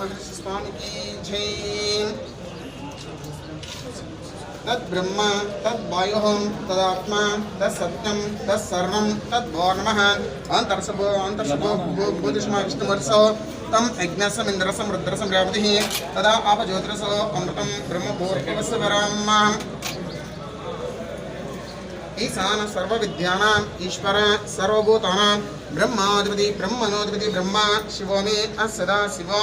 स्वामी जय तद्ब्रह्म तद्वायुः तदात्मा, तत्सत्यं, तत्सर्वं तद्भो नमः अन्तर्शभो अन्तर्शभो भूतिष्मा विष्णुवर्षो, तं यज्ञसमिन्द्रसं रुद्रसं रेवतिः तदा आपज्योतिरसो, अमृतं ब्रह्मपूर्वस्य पराम् ईशान सर्वविद्यानाम्, ईश्वर सर्वभूतानां ब्रह्माधिपति ब्रह्मणोधिपति ब्रह्मा, शिवो मे अस्सदा शिवो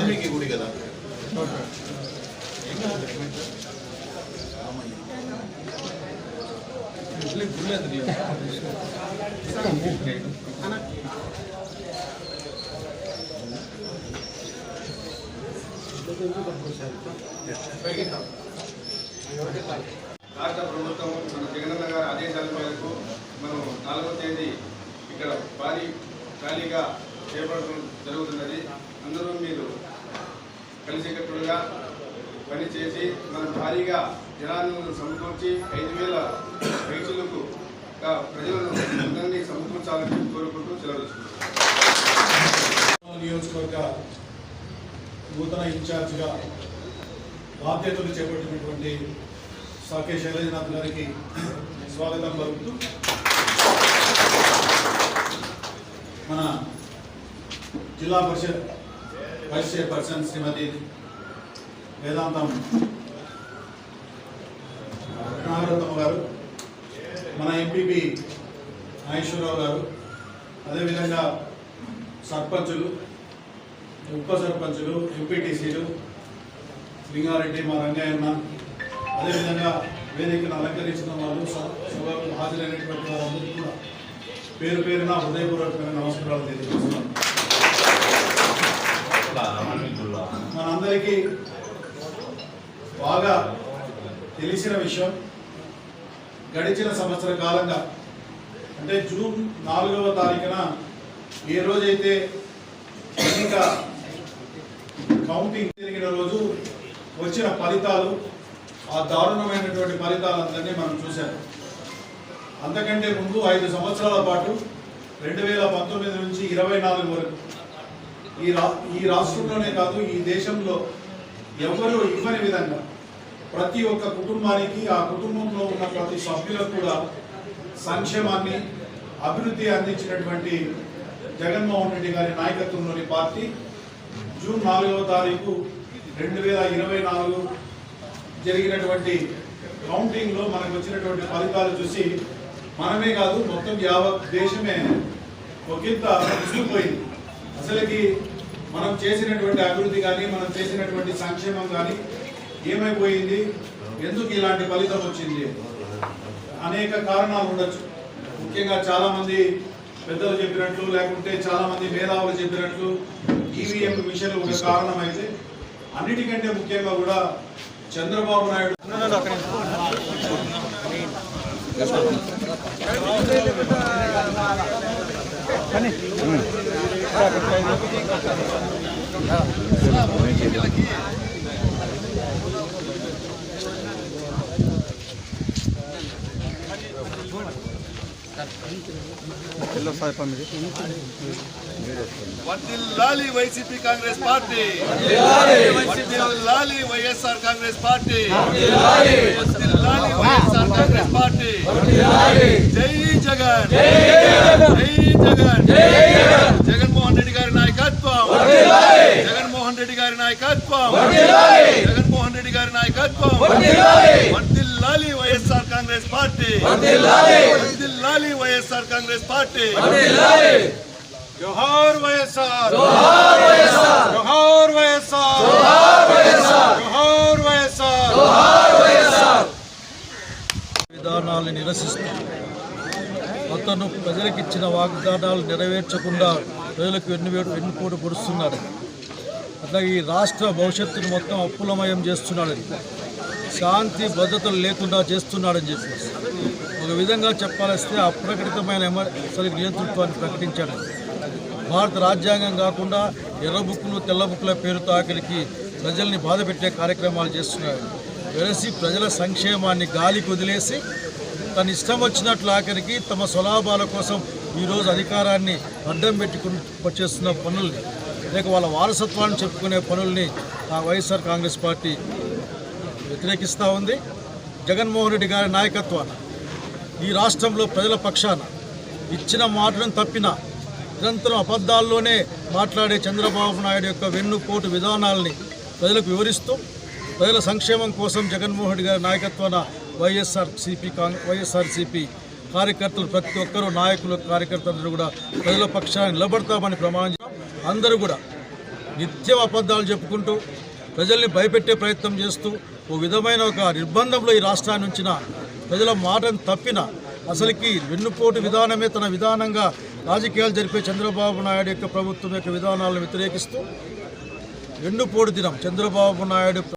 వాల్మీకి గుడి కదా. రాష్ట్ర ప్రభుత్వం మన జగనన్న గారి ఆదేశాల మేరకు మనం నాలుగో తేదీ ఇక్కడ భారీ ర్యాలీగా చేపట్టడం జరుగుతున్నది. అందరూ మీరు పనిచేసి మనం భారీగా జనాలను సమకూర్చి ఐదు వేల రైతులకు ప్రజలను అందరినీ సమకూర్చాలని కోరుకుంటూ సెలవు నియోజకవర్గ నూతన ఇన్ఛార్జిగా బాధ్యతలు చేపట్టినటువంటి సాకే శైలజనాథ్ గారికి స్వాగతం పలుకుతూ మన జిల్లా పరిషత్ వైస్ చైర్పర్సన్ శ్రీమతి వేదాంతం నాగరత్నం గారు మన ఎంపీపీ నాగేశ్వరరావు గారు అదేవిధంగా సర్పంచులు ఉప సర్పంచులు ఎంపీటీసీలు లింగారెడ్డి మా రంగయ్యన్న అదేవిధంగా వేదికను అలంకరించిన వాళ్ళు స- సభకు హాజరైనటువంటి వారందరికీ కూడా పేరు పేరున హృదయపూర్వకమైన నమస్కారాలు తెలియజేస్తున్నాను. అందరికీ బాగా తెలిసిన విషయం గడిచిన సంవత్సర కాలంగా అంటే జూన్ నాలుగవ తారీఖున ఏ రోజైతే ఎన్నిక కౌంటింగ్ జరిగిన రోజు వచ్చిన ఫలితాలు ఆ దారుణమైనటువంటి ఫలితాలందరినీ మనం చూశాం. అంతకంటే ముందు ఐదు సంవత్సరాల పాటు రెండు వేల పంతొమ్మిది నుంచి ఇరవై నాలుగు వరకు ఈ రా ఈ రాష్ట్రంలోనే కాదు ఈ దేశంలో ఎవరు ఇవ్వని విధంగా ప్రతి ఒక్క కుటుంబానికి ఆ కుటుంబంలో ఉన్న ప్రతి సభ్యులకు కూడా సంక్షేమాన్ని అభివృద్ధి అందించినటువంటి జగన్మోహన్ రెడ్డి గారి నాయకత్వంలోని పార్టీ జూన్ నాలుగవ తారీఖు రెండు వేల ఇరవై నాలుగు జరిగినటువంటి కౌంటింగ్లో మనకు వచ్చినటువంటి ఫలితాలు చూసి మనమే కాదు మొత్తం యావత్ దేశమే ఒకంత విసిగిపోయింది అసలుకి మనం చేసినటువంటి అభివృద్ధి కానీ మనం చేసినటువంటి సంక్షేమం కానీ ఏమైపోయింది? ఎందుకు ఇలాంటి ఫలితం వచ్చింది? అనేక కారణాలు ఉండొచ్చు. ముఖ్యంగా చాలామంది పెద్దలు చెప్పినట్లు లేకుంటే చాలామంది మేధావులు చెప్పినట్లు ఈవీఎం మిషన్ ఒక కారణం అయితే అన్నిటికంటే ముఖ్యంగా కూడా చంద్రబాబు నాయుడు. వర్దిల్లాలి వైసీపీ కాంగ్రెస్ పార్టీ వర్దిల్లాలి వైఎస్ఆర్ కాంగ్రెస్ పార్టీ వర్దిల్లాలి వైఎస్ఆర్ కాంగ్రెస్ పార్టీ జై జగన్ జగన్ జగన్మోహన్ రెడ్డి గారి నాయకత్వం జగన్మోహన్ రెడ్డి గారి నాయకత్వం. జగన్మోహన్ రెడ్డి గారి నాయకత్వం. వర్ధిల్లాలి వైఎస్ఆర్ కాంగ్రెస్ పార్టీ. వర్ధిల్లాలి వైఎస్ఆర్ కాంగ్రెస్ పార్టీ. జోహార్ వైఎస్ఆర్. జోహార్ వైఎస్ఆర్. జోహార్ వైఎస్ఆర్. జోహార్ వైఎస్ఆర్. విధానాలను నిరసిస్తూ అతను ప్రజలకు ఇచ్చిన వాగ్దానాలు నెరవేర్చకుండా ప్రజలకు వెన్నువేడు వెన్నుపోటు పొడుస్తున్నాడు అట్లా ఈ రాష్ట్ర భవిష్యత్తును మొత్తం అప్పులమయం చేస్తున్నాడని శాంతి భద్రతలు లేకుండా చేస్తున్నాడని చెప్పేసి. ఒక విధంగా చెప్పాలిస్తే అప్రకటితమైన ఎమర్జెన్సీ నియంతృత్వాన్ని ప్రకటించాడు. భారత రాజ్యాంగం కాకుండా ఎర్ర బుక్కులు తెల్ల బుక్కుల పేరుతో ఆఖరికి ప్రజల్ని బాధ పెట్టే కార్యక్రమాలు చేస్తున్నాడు. వెలసి ప్రజల సంక్షేమాన్ని గాలికి వదిలేసి తన ఇష్టం వచ్చినట్లు ఆఖరికి తమ స్వలాభాల కోసం ఈరోజు అధికారాన్ని అడ్డం పెట్టుకుని చేస్తున్న పనుల్ని లేక వాళ్ళ వారసత్వాన్ని చెప్పుకునే పనుల్ని ఆ వైఎస్ఆర్ కాంగ్రెస్ పార్టీ వ్యతిరేకిస్తూ ఉంది. జగన్మోహన్ రెడ్డి గారి నాయకత్వాన ఈ రాష్ట్రంలో ప్రజల పక్షాన ఇచ్చిన మాటలను తప్పిన నిరంతరం అబద్ధాల్లోనే మాట్లాడే చంద్రబాబు నాయుడు యొక్క వెన్నుపోటు విధానాల్ని ప్రజలకు వివరిస్తూ ప్రజల సంక్షేమం కోసం జగన్మోహన్ రెడ్డి గారి నాయకత్వాన వైఎస్ఆర్ సిపి వైఎస్ఆర్ సిపి కార్యకర్తలు ప్రతి ఒక్కరూ నాయకులు కార్యకర్తలు కూడా ప్రజల పక్షాన్ని నిలబడతామని ప్రమాణం అందరూ కూడా నిత్యం అబద్ధాలు చెప్పుకుంటూ ప్రజల్ని భయపెట్టే ప్రయత్నం చేస్తూ ఓ విధమైన ఒక నిర్బంధంలో ఈ రాష్ట్రాన్ని ఉంచిన ప్రజల మాటను తప్పిన అసలుకి వెన్నుపోటు విధానమే తన విధానంగా రాజకీయాలు జరిపే చంద్రబాబు నాయుడు యొక్క ప్రభుత్వం యొక్క విధానాలను వ్యతిరేకిస్తూ వెన్నుపోటు దినం చంద్రబాబు నాయుడు